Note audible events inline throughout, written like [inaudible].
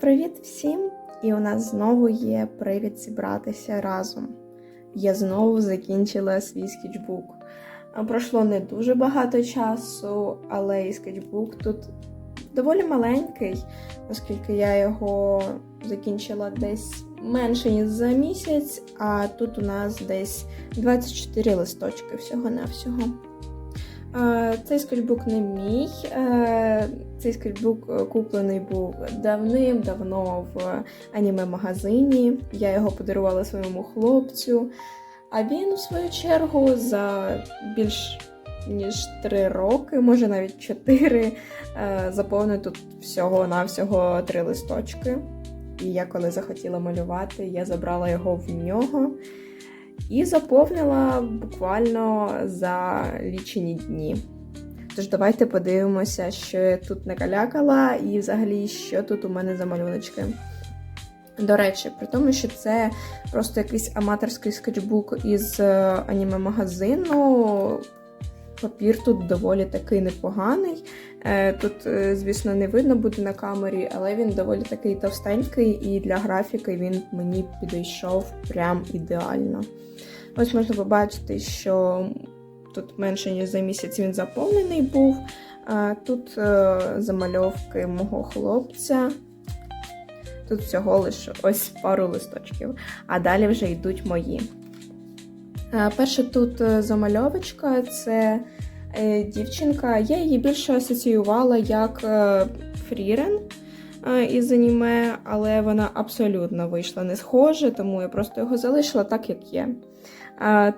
Привіт всім! І у нас знову є привід зібратися разом. Я знову закінчила свій скетчбук. Пройшло не дуже багато часу, але і скетчбук тут доволі маленький, оскільки я його закінчила десь менше ніж за місяць, а тут у нас десь 24 листочки всього-навсього. Е, Цей скетчбук не мій. Е, Цей скетчбук е, куплений був давним-давно в аніме-магазині. Я його подарувала своєму хлопцю. А він, в свою чергу, за більш ніж 3 роки, може навіть 4, заповнив тут всього-навсього 3 листочки. І я коли захотіла малювати, я забрала його в нього і заповнила буквально за лічені дні. Тож давайте подивимося, що я тут накалякала, і взагалі, що тут у мене за малюночки. До речі, при тому, що це просто якийсь аматорський скетчбук із е, аніме-магазину. Папір тут доволі такий непоганий. Е, Тут, е, звісно, не видно буде на камері, але він доволі такий товстенький, і для графіки він мені підійшов прям ідеально. Ось можна побачити, що тут менше ніж за місяць він заповнений був. Тут е, замальовки мого хлопця. Тут всього лише ось пару листочків, а далі вже йдуть мої. Е, Перша тут замальовочка це дівчинка. Я її більше асоціювала як е, Фрірен е, із аніме, але вона абсолютно вийшла не схоже, тому я просто його залишила так, як є.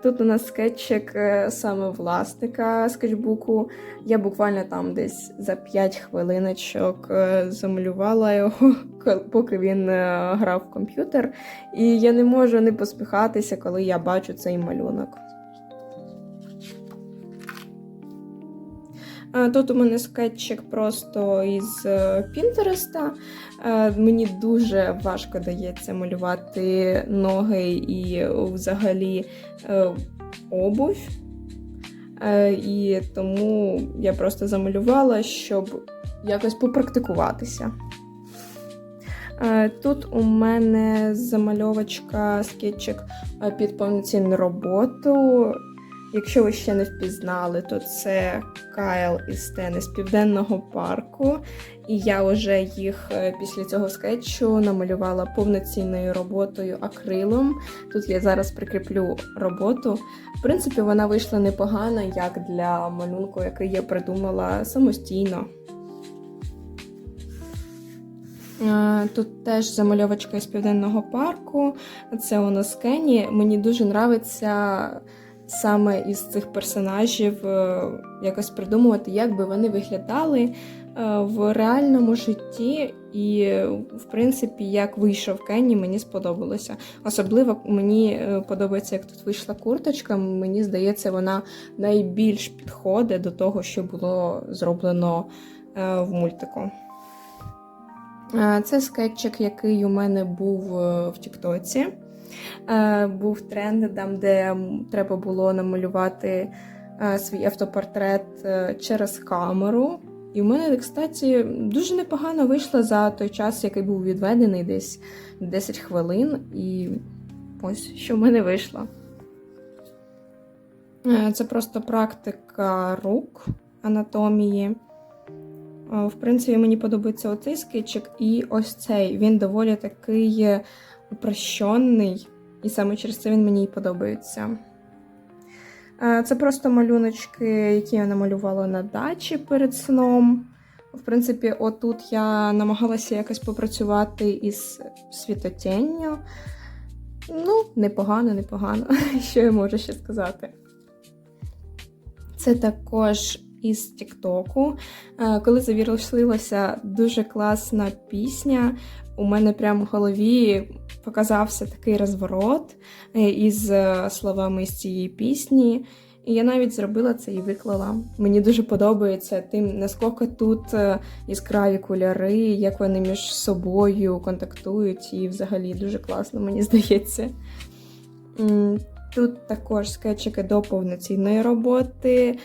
Тут у нас скетчик е, саме власника скетчбуку. Я буквально там десь за 5 хвилиночок е, замалювала його, [laughs] поки він е, грав в комп'ютер. І я не можу не посміхатися, коли я бачу цей малюнок. Тут у мене скетчик просто із Пінтереста. Мені дуже важко дається малювати ноги і взагалі е, обувь. Е, І тому я просто замалювала, щоб якось попрактикуватися. Е, Тут у мене замальовочка скетчик е, під повноцінну роботу. Якщо ви ще не впізнали, то це Кайл і Стен із Південного парку. І я вже їх е, після цього скетчу намалювала повноцінною роботою акрилом. Тут я зараз прикріплю роботу. В принципі, вона вийшла непогана, як для малюнку, який я придумала самостійно. Е, Тут теж замальовочка із Південного парку. Це у нас Кені. Мені дуже подобається саме із цих персонажів е, якось придумувати, як би вони виглядали е, в реальному житті. І, в принципі, як вийшов Кенні, мені сподобалося. Особливо мені е, подобається, як тут вийшла курточка. Мені здається, вона найбільш підходить до того, що було зроблено в мультику. Це скетчик, який у мене був в Тіктоці. Е, був тренд, там, де треба було намалювати е, свій автопортрет е, через камеру. І в мене, кстати, дуже непогано вийшло за той час, який був відведений, десь 10 хвилин. І ось що в мене вийшло. Це просто практика рук анатомії. В принципі, мені подобається оцей скетчик і ось цей. Він доволі такий упрощенний, і саме через це він мені і подобається. Це просто малюночки, які я намалювала на дачі перед сном. В принципі, отут я намагалася якось попрацювати із світотінню. Ну, непогано, непогано, [laughs] що я можу ще сказати. Це також із Тіктоку. Коли завіруслилася дуже класна пісня, у мене прямо в голові показався такий розворот е, із е, словами з цієї пісні. І я навіть зробила це і виклала. Мені дуже подобається тим, наскільки тут е, яскраві кольори, як вони між собою контактують, і взагалі дуже класно, мені [laughs] здається. Тут також скетчики до повноцінної роботи.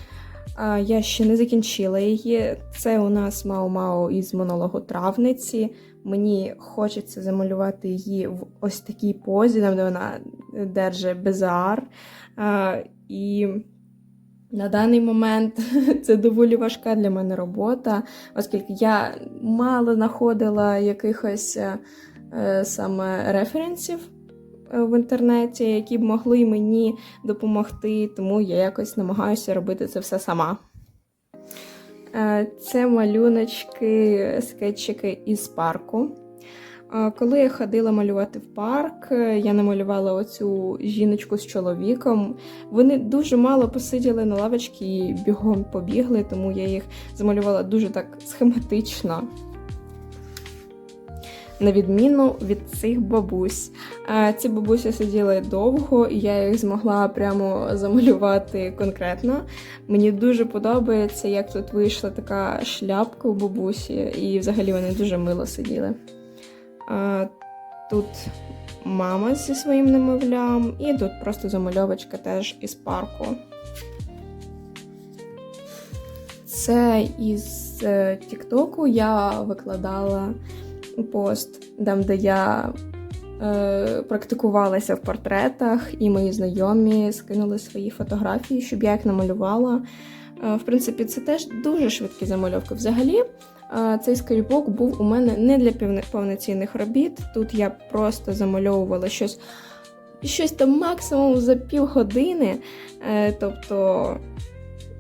А, Я ще не закінчила її. Це у нас Мао-Мао із монологу травниці. Мені хочеться замалювати її в ось такій позі, де вона держить безар. А, І на даний момент [laughs] це доволі важка для мене робота, оскільки я мало знаходила якихось е, саме референсів в інтернеті, які б могли мені допомогти, тому я якось намагаюся робити це все сама. Е, Це малюночки, скетчики із парку. Е, Коли я ходила малювати в парк, е, я намалювала оцю жіночку з чоловіком. Вони дуже мало посиділи на лавочці і бігом побігли, тому я їх замалювала дуже так схематично. На відміну від цих бабусь. Ці бабусі сиділи довго, і я їх змогла прямо замалювати конкретно. Мені дуже подобається, як тут вийшла така шляпка у бабусі, і взагалі вони дуже мило сиділи. Тут мама зі своїм немовлям, і тут просто замальовочка теж із парку. Це із е, Тіктоку я викладала пост, там, де я е, практикувалася в портретах, і мої знайомі скинули свої фотографії, щоб я їх намалювала. Е, в принципі, це теж дуже швидкі замальовки. Взагалі, е, цей скетчбук був у мене не для повноцінних робіт. Тут я просто замальовувала щось, щось там максимум за півгодини. Е, тобто.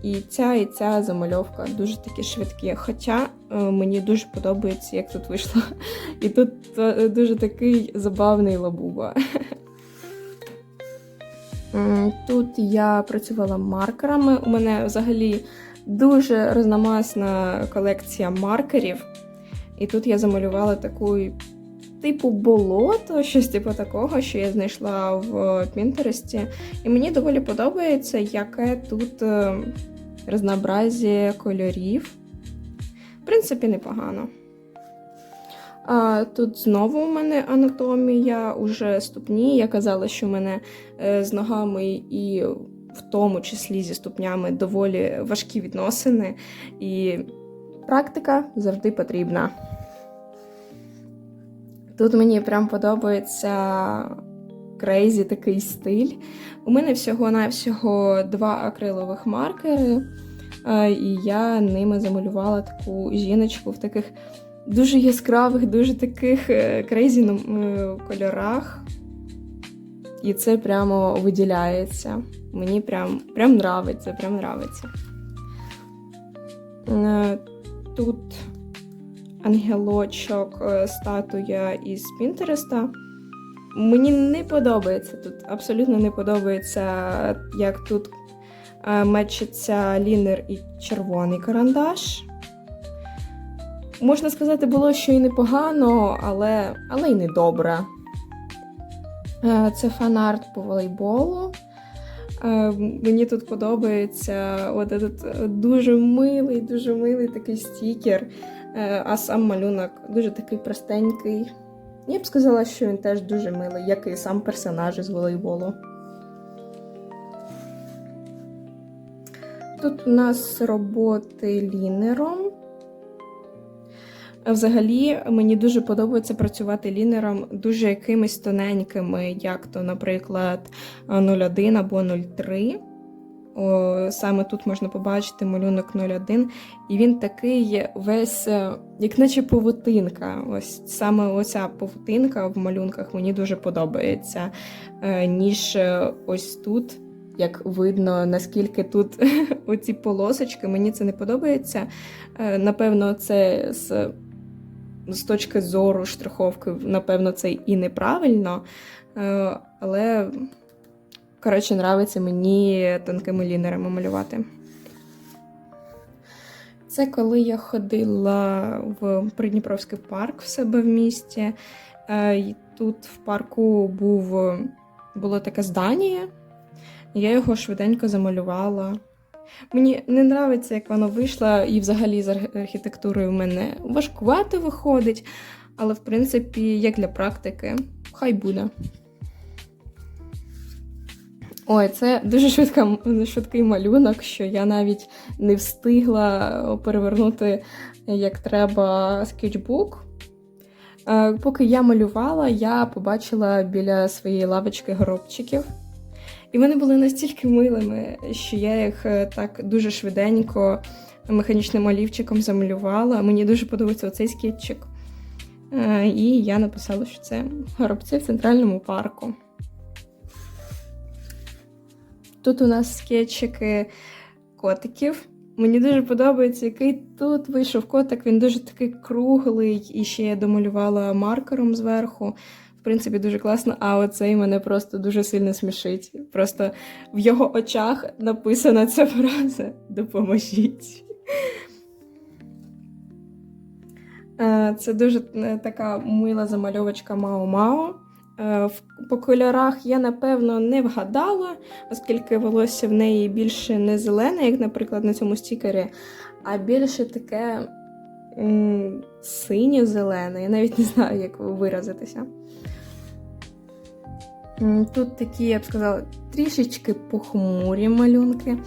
І ця, і ця замальовка дуже такі швидкі. Хоча е, мені дуже подобається, як тут вийшло. [laughs] І тут е, дуже такий забавний лабуба. [laughs] Тут я працювала маркерами. У мене взагалі дуже розномасна колекція маркерів. І тут я замалювала таку типу болото, щось типу такого, що я знайшла в Пінтересті. І мені доволі подобається, яке тут е, разнообразі кольорів. В принципі, непогано. А, тут знову у мене анатомія, уже ступні. Я казала, що в мене е, з ногами і в тому числі зі ступнями доволі важкі відносини, і практика завжди потрібна. Тут мені прям подобається крейзі такий стиль. У мене всього-навсього два акрилових маркери, е, і я ними замалювала таку жіночку в таких дуже яскравих, дуже таких е, крейзі е, кольорах. І це прямо виділяється. Мені прям, прям нравиться, прям нравиться. Е, Тут ангелочок, е, статуя із Пінтереста. Мені не подобається тут, абсолютно не подобається, як тут е, мечиться лінер і червоний карандаш. Можна сказати, було що і непогано, але, але й не добре. Е, Це фанарт по волейболу. Мені тут подобається от этот дуже милий, дуже милий такий стікер. Е, А сам малюнок дуже такий простенький. Я б сказала, що він теж дуже милий, як і сам персонаж із волейболу. Тут у нас роботи лінером. Взагалі, мені дуже подобається працювати лінером дуже якимись тоненькими, як то, наприклад, 01 або 03. О, саме тут можна побачити малюнок 01, і він такий весь, е, як наче павутинка. Ось саме оця павутинка в малюнках мені дуже подобається, е, ніж е, ось тут. Як видно, наскільки тут [laughs] оці полосочки, мені це не подобається. Напевно, це з, з точки зору штриховки, напевно, це і неправильно. Але Коротше, нравиться мені тонкими лінерами малювати. Це коли я ходила в Придніпровський парк в себе в місті. Е, Тут в парку був, було таке здання, я його швиденько замалювала. Мені не подобається, як воно вийшло, і взагалі з архітектурою в мене важкувато виходить, але в принципі, як для практики, хай буде. Ой, це дуже швидка, швидкий малюнок, що я навіть не встигла перевернути як треба скетчбук. Е, Поки я малювала, я побачила біля своєї лавочки горобчиків. І вони були настільки милими, що я їх е, так дуже швиденько механічним олівчиком замалювала. Мені дуже подобається оцей скетчик. Е, І я написала, що це горобці в центральному парку. Тут у нас скетчики котиків. Мені дуже подобається, який тут вийшов котик. Він дуже такий круглий, і ще я домалювала маркером зверху. В принципі, дуже класно. А оцей мене просто дуже сильно смішить. Просто в його очах написана ця фраза Допоможіть. Е, Це дуже е, така мила замальовочка Мао-Мао. Е, По кольорах я, напевно, не вгадала, оскільки волосся в неї більше не зелене, як, наприклад, на цьому стікері, а більше таке м, синьо-зелене. Я навіть не знаю, як виразитися. Тут такі, я б сказала, трішечки похмурі малюнки.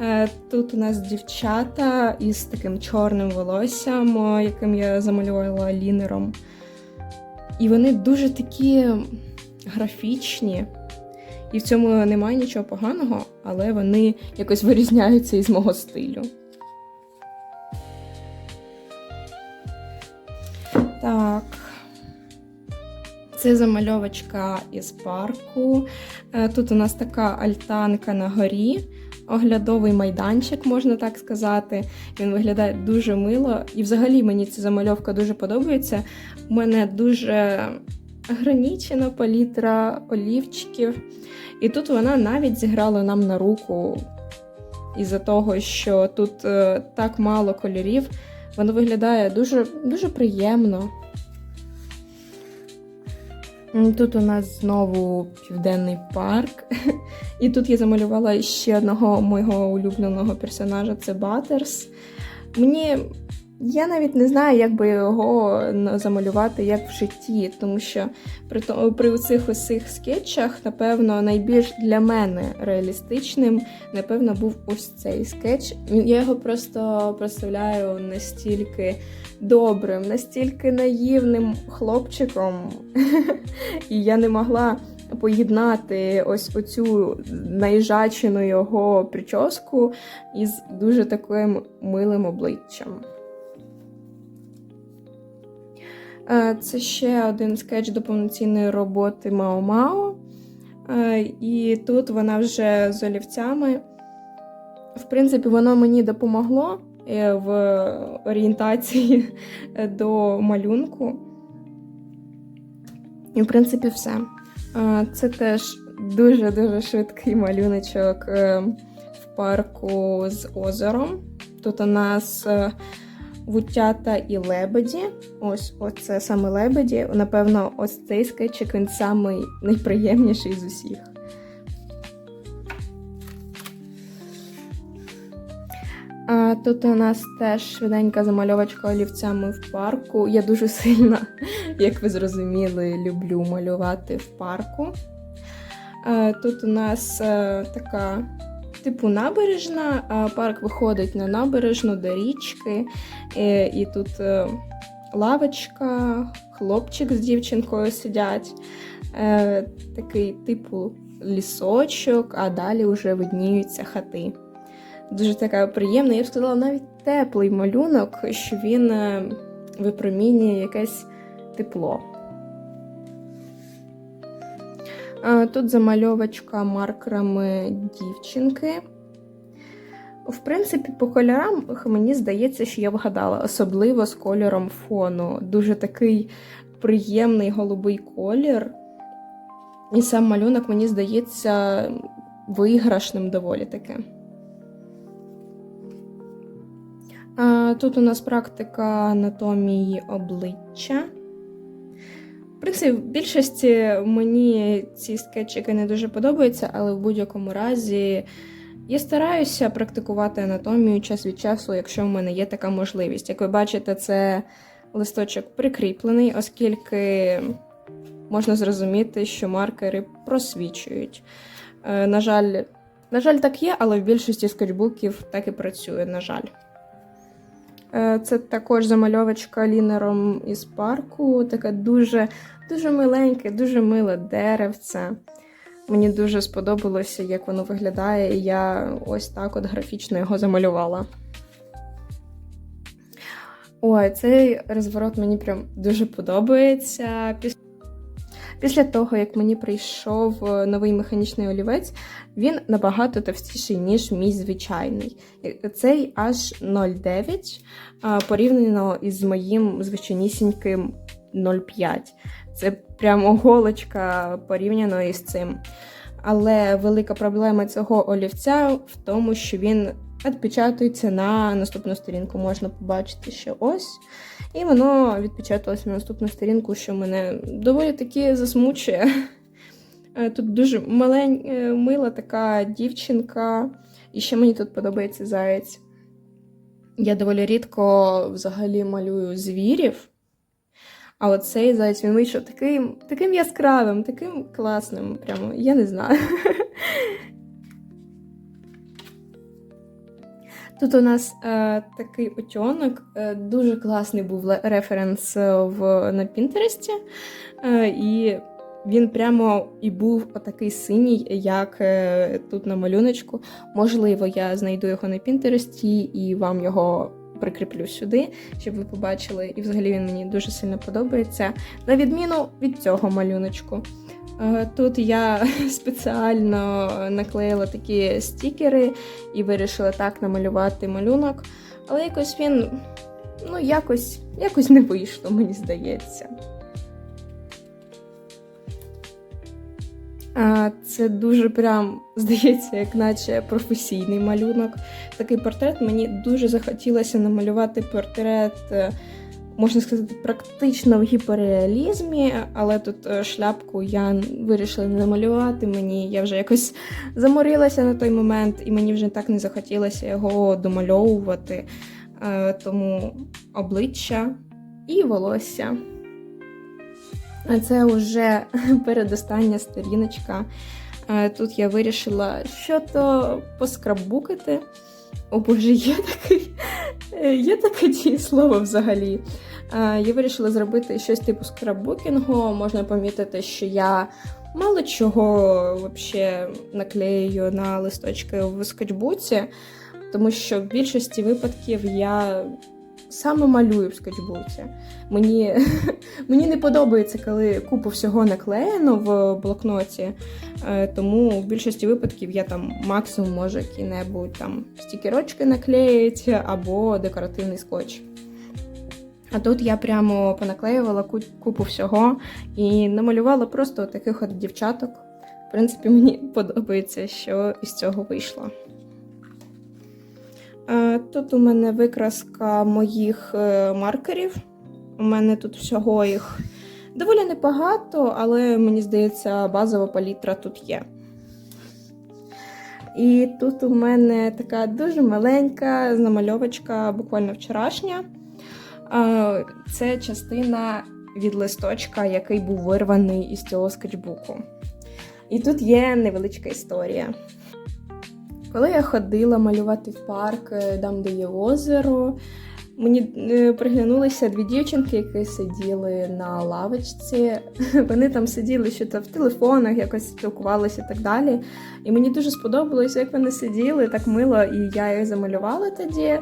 Е, Тут у нас дівчата із таким чорним волоссям, яким я замалювала лінером. І вони дуже такі графічні. І в цьому немає нічого поганого, але вони якось вирізняються із мого стилю. Так. Це замальовочка із парку. Е, Тут у нас така альтанка на горі, оглядовий майданчик, можна так сказати. Він виглядає дуже мило. І взагалі мені ця замальовка дуже подобається. У мене дуже ограничена палітра олівчиків. І тут вона навіть зіграла нам на руку із-за того, що тут е, так мало кольорів. Воно виглядає дуже, дуже приємно. Тут у нас знову південний парк. [laughs] І тут я замалювала ще одного мого улюбленого персонажа це Баттерс. Мені я навіть не знаю, як би його замалювати як в житті, тому що при, при цих усіх скетчах, напевно, найбільш для мене реалістичним, напевно, був ось цей скетч. Я його просто представляю настільки добрим, настільки наївним хлопчиком. [laughs] І я не могла поєднати ось оцю наїжачену його прическу із дуже таким милим обличчям. Це ще один скетч до повноцінної роботи Мао-Мао. Е, І тут вона вже з олівцями. В принципі, воно мені допомогло е, в орієнтації е, до малюнку. І, в принципі, все. Е, Це теж дуже-дуже швидкий малюночок е, в парку з озером. Тут у нас е, вутята і лебеді. Ось оце саме лебеді. Напевно, ось цей скетчик він самий найприємніший з усіх. А, тут у нас теж швиденька замальовочка олівцями в парку. Я дуже сильно, як ви зрозуміли, люблю малювати в парку. Тут у нас е, така типу набережна, а парк виходить на набережну до річки. Е, І тут е, лавочка, хлопчик з дівчинкою сидять. Е, Такий типу лісочок, а далі вже видніються хати. Дуже така приємна, я б сказала, навіть теплий малюнок, що він випромінює якесь тепло. Тут замальовочка маркерами дівчинки. В принципі, по кольорам мені здається, що я вгадала, особливо з кольором фону. Дуже такий приємний голубий колір. І сам малюнок, мені здається, виграшним доволі таки. Тут у нас практика анатомії обличчя. Принципі, в більшості мені ці скетчики не дуже подобаються, але в будь-якому разі я стараюся практикувати анатомію час від часу, якщо в мене є така можливість. Як ви бачите, це листочок прикріплений, оскільки можна зрозуміти, що маркери просвічують. Е, на жаль, на жаль, так є, але в більшості скетчбуків так і працює, на жаль. Е, Це також замальовочка лінером із парку. Таке дуже, дуже миленьке, дуже миле деревце. Мені дуже сподобалося, як воно виглядає, і я ось так от графічно його замалювала. Ой, цей розворот мені прям дуже подобається. Піс- Після того, як мені прийшов е, новий механічний олівець, він набагато товстіший, ніж мій звичайний. Цей аж 0,9 порівняно із моїм звичайнісіньким 0,5. Це прямо голочка порівняно із цим. Але велика проблема цього олівця в тому, що він відпечатується на наступну сторінку. Можна побачити, що ось. І воно відпечаталося на наступну сторінку, що мене доволі таки засмучує. Е, Тут дуже малень, е, мила така дівчинка, і ще мені тут подобається заєць. Я доволі рідко взагалі малюю звірів. А оцей заяць він вийшов таким, таким яскравим, таким класним. Прямо, я не знаю. Тут у нас е, такий утьонок, е, дуже класний був референс е, в, на Пінтересті. Е, і він прямо і був отакий синій, як е, тут на малюночку. Можливо, я знайду його на Пінтересті і вам його прикріплю сюди, щоб ви побачили. І взагалі він мені дуже сильно подобається. На відміну від цього малюночку. Е, Тут я [laughs] спеціально наклеїла такі стікери і вирішила так намалювати малюнок. Але якось він, ну, якось, якось не вийшло, мені здається. Це дуже прям здається, як наче професійний малюнок. Такий портрет мені дуже захотілося намалювати портрет, е, можна сказати, практично в гіперреалізмі, але тут е, шляпку я вирішила не намалювати. Мені я вже якось заморилася на той момент, і мені вже так не захотілося його домальовувати. Е, Тому обличчя і волосся. Це вже [laughs] передостання сторіночка. Тут я вирішила що то поскраббукати. О Боже, є такий, е, [laughs] є таке дієслово взагалі. Я вирішила зробити щось типу скраббукінгу. Можна помітити, що я мало чого вообще наклею на листочки в скетчбуці, тому що в більшості випадків я саме малюю в скетчбуці. Мені, [laughs] мені не подобається, коли купу всього наклеєно в блокноті, е, тому в більшості випадків я там максимум можу які-небудь там стікерочки наклеїти або декоративний скотч. А тут я прямо понаклеювала купу всього і намалювала просто таких от дівчаток. В принципі, мені [laughs] подобається, що із цього вийшло. Е, Тут у мене викраска моїх е, маркерів. У мене тут всього їх доволі небагато, але мені здається, базова палітра тут є. І тут у мене така дуже маленька намальовочка, буквально вчорашня. Е, Це частина від листочка, який був вирваний із цього скетчбуку. І тут є невеличка історія. Коли я ходила малювати в парк, е, там, де є озеро, мені е, приглянулися дві дівчинки, які сиділи на лавочці. [laughs] Вони там сиділи що в телефонах, якось спілкувалися і так далі. І мені дуже сподобалось, як вони сиділи, так мило, і я їх замалювала тоді.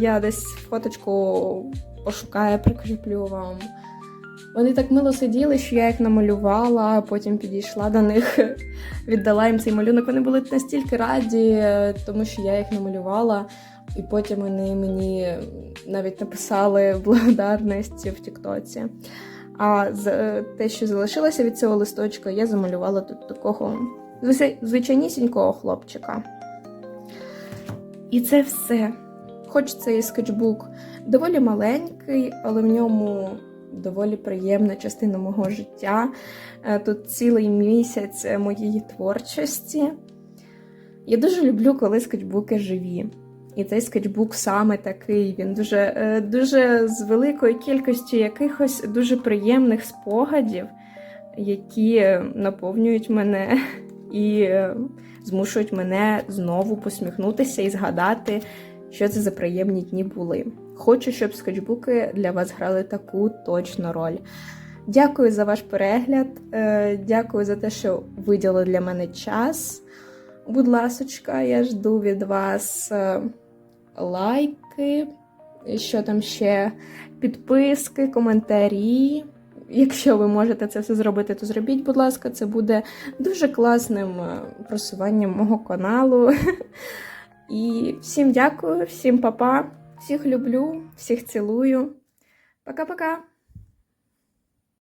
Я десь фоточку пошукаю, прикріплю вам. Вони так мило сиділи, що я їх намалювала, потім підійшла до них, [laughs] віддала їм цей малюнок. Вони були настільки раді, тому що я їх намалювала, і потім вони мені навіть написали благодарність в Тіктоці. А е, те, що залишилося від цього листочка, я замалювала тут такого звичайнісінького хлопчика. І це все. Хоч цей скетчбук доволі маленький, але в ньому доволі приємна частина мого життя. Е, Тут цілий місяць е, моєї творчості. Я дуже люблю, коли скетчбуки живі. І цей скетчбук саме такий. Він дуже, е, дуже з великою кількістю якихось дуже приємних спогадів, які наповнюють мене [laughs] і змушують мене знову посміхнутися і згадати, що це за приємні дні були. Хочу, щоб скетчбуки для вас грали таку точну роль. Дякую за ваш перегляд. е, Дякую за те, що виділили для мене час. Будь ласочка, я жду від вас е, лайки, що там ще, підписки, коментарі. Якщо ви можете це все зробити, то зробіть, будь ласка, це буде дуже класним е, просуванням мого каналу. [laughs] І всім дякую, всім па-па, всіх люблю, всіх цілую. Пока-пока!